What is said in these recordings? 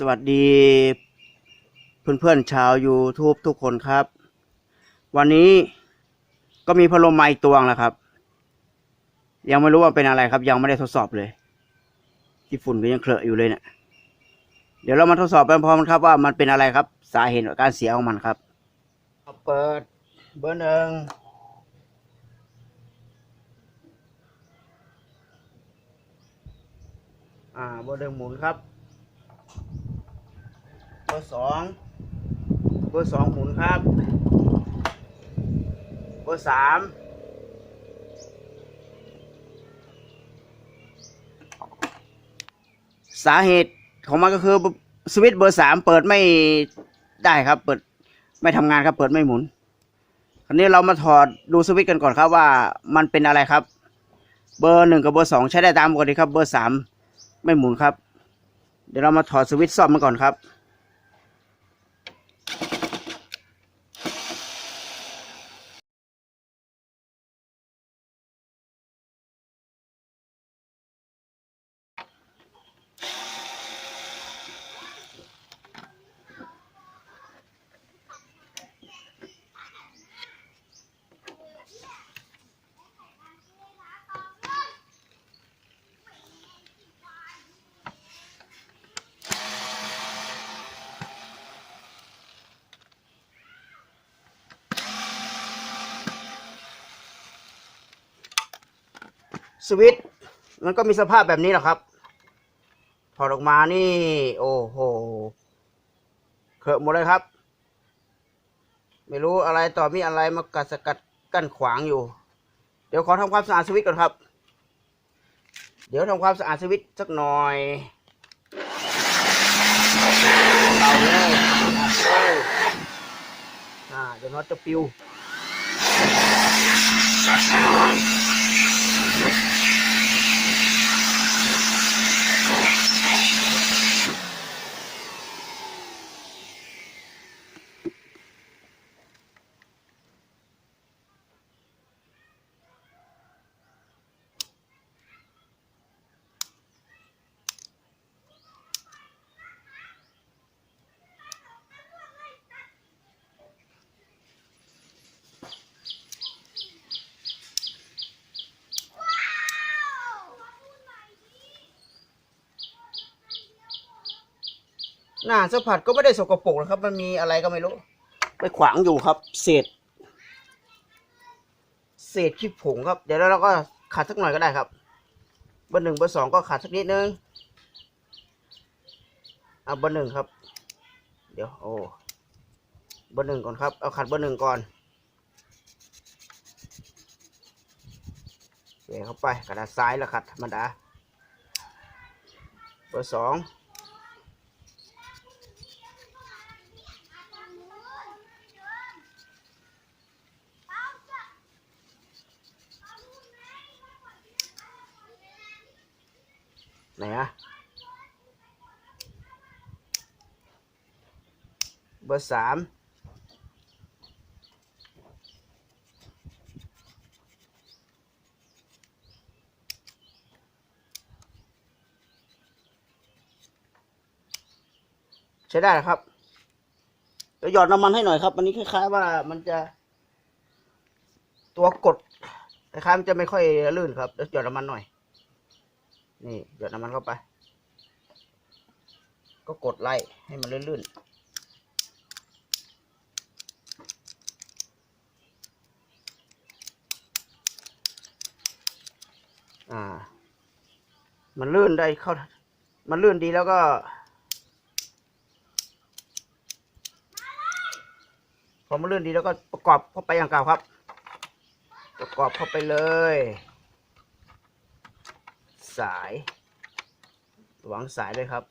สวัสดี เพื่อนๆชาว YouTube ทุกคนครับ วันนี้ก็มีพัดลมมาอีกตัวงแล้วครับ ยังไม่รู้ว่าเป็นอะไรครับ ยังไม่ได้ทดสอบเลยที่ฝุ่นก็ยังเคลอะอยู่เลยเนะี่ยเดี๋ยวเรามาทดสอบไปพร้อมกันครับว่ามันเป็นอะไรครับ สาเหตุการเสียของมันครับเปิดเบอร์หนึ่งอ่าเบอร์หนึ่งหมุนครับ เบอร์สองเบอร์สองหมุนครับ เบอร์สามสาเหตุของมันก็คือสวิตช์เบอร์สามเปิดไม่ได้ครับ เปิดไม่ทำงานครับ เปิดไม่หมุน คราวนี้เรามาถอดดูสวิตช์กันก่อนครับว่ามันเป็นอะไรครับ เบอร์หนึ่งกับเบอร์สองใช้ได้ตามปกติครับ เบอร์สามไม่หมุนครับ เดี๋ยวเรามาถอดสวิตช์ซ่อมมันก่อนครับ สวิตช์มันก็มีสภาพแบบนี้แหละครับถอดออกมานี่ โอ้โหเคอะหมดเลยครับ ไม่รู้อะไรต่อมีอะไรมากัดสกัดกั้นขวางอยู่ เดี๋ยวขอทำความสะอาดสวิตช์ก่อนครับ เดี๋ยวทำความสะอาดสวิตช์สักหน่อยเอาเลยอ่าเดี๋ยวน็อตจะปิว หน้าสัมผัสก็ไม่ได้สกปรกนะครับ มันมีอะไรก็ไม่รู้ ไปขวางอยู่ครับ เศษ เศษขี้ผงครับ เดี๋ยวเราก็ขัดสักหน่อยก็ได้ครับเบอร์หนึ่งเบอร์สองก็ขัดสักนิดนึงเอาเบอร์หนึ่งครับ เดี๋ยวโอ้เบอร์หนึ่งก่อนครับ เอาขัดเบอร์หนึ่งก่อนเเข้าไปกระดาษซ้ายแล้วขัดธรรมดา เบอร์สอง ไหนอะเบอร์สามใช้ได้แล้วครับเดี๋ยวหยอดน้ำมันให้หน่อยครับ อันนี้คล้ายๆว่ามันจะ ตัวกดคล้ายๆมันจะไม่ค่อยลื่นครับเดี๋ยวหยอดน้ำมันหน่อย นี่หยดน้ำมันเข้าไป ก็กดไล่ให้มันลื่นๆ อ่า มันลื่นได้เข้า มันลื่นดีแล้วก็พอมันลื่นดีแล้วก็ประกอบเข้าไปอย่างเก่าครับ ประกอบเข้าไปเลย สาย หวังสายด้วยครับ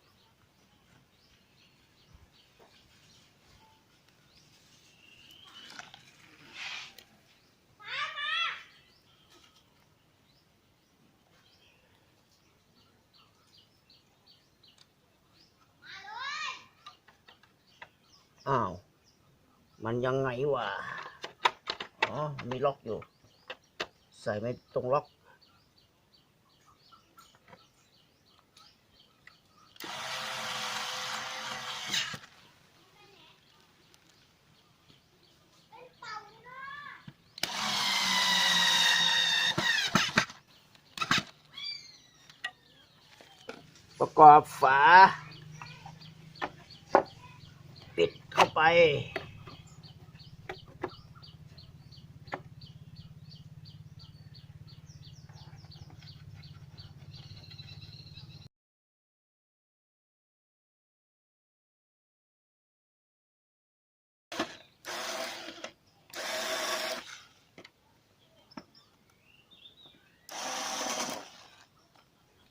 อ้าว มันยังไงวะ อ๋อ มีล็อกอยู่ ใส่ไม่ตรงล็อก กอบฝา ปิดเข้าไป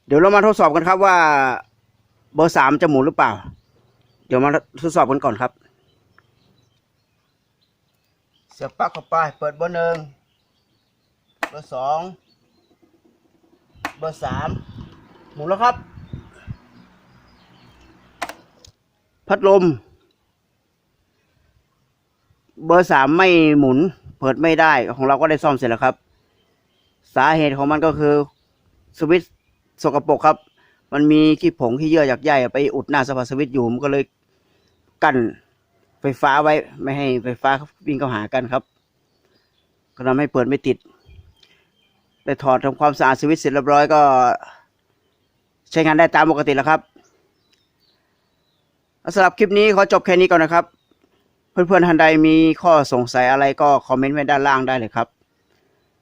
เดี๋ยวเรามาทดสอบกันครับว่าเบอร์สามจะหมุนหรือเปล่า เดี๋ยวมาทดสอบกันก่อนครับ เสียบปลั๊กเข้าไป เปิดเบอร์หนึ่งเบอร์สองเบอร์สามหมุนแล้วครับ พัดลม เบอร์สามไม่หมุน เปิดไม่ได้ของเราก็ได้ซ่อมเสร็จแล้วครับ สาเหตุของมันก็คือสวิตช์ สกปรกครับ มันมีขี้ผงขี้เยื่อหยักใยไปอุดหน้าสปาสวิตช์อยู่มันก็เลยกั้นไฟฟ้าไว้ไม่ให้ไฟฟ้าวิ่งเข้าหากันครับ ก็ทำให้เปิดไม่ติด ได้ถอดทำความสะอาดสวิตช์เสร็จเรียบร้อยก็ ใช้งานได้ตามปกติแล้วครับสำหรับคลิปนี้ขอจบแค่นี้ก่อนนะครับ เพื่อนๆท่านใดมีข้อสงสัยอะไรก็คอมเมนต์ไว้ด้านล่างได้เลยครับ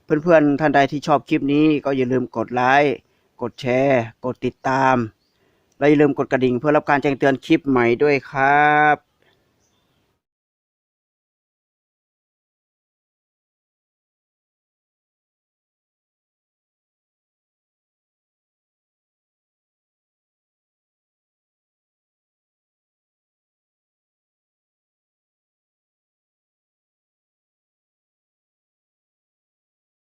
เพื่อนๆท่านใดที่ชอบคลิปนี้ก็อย่าลืมกดไลค์ กดแชร์ กดติดตาม และอย่าลืมกดกระดิ่งเพื่อรับการแจ้งเตือนคลิปใหม่ด้วยครับ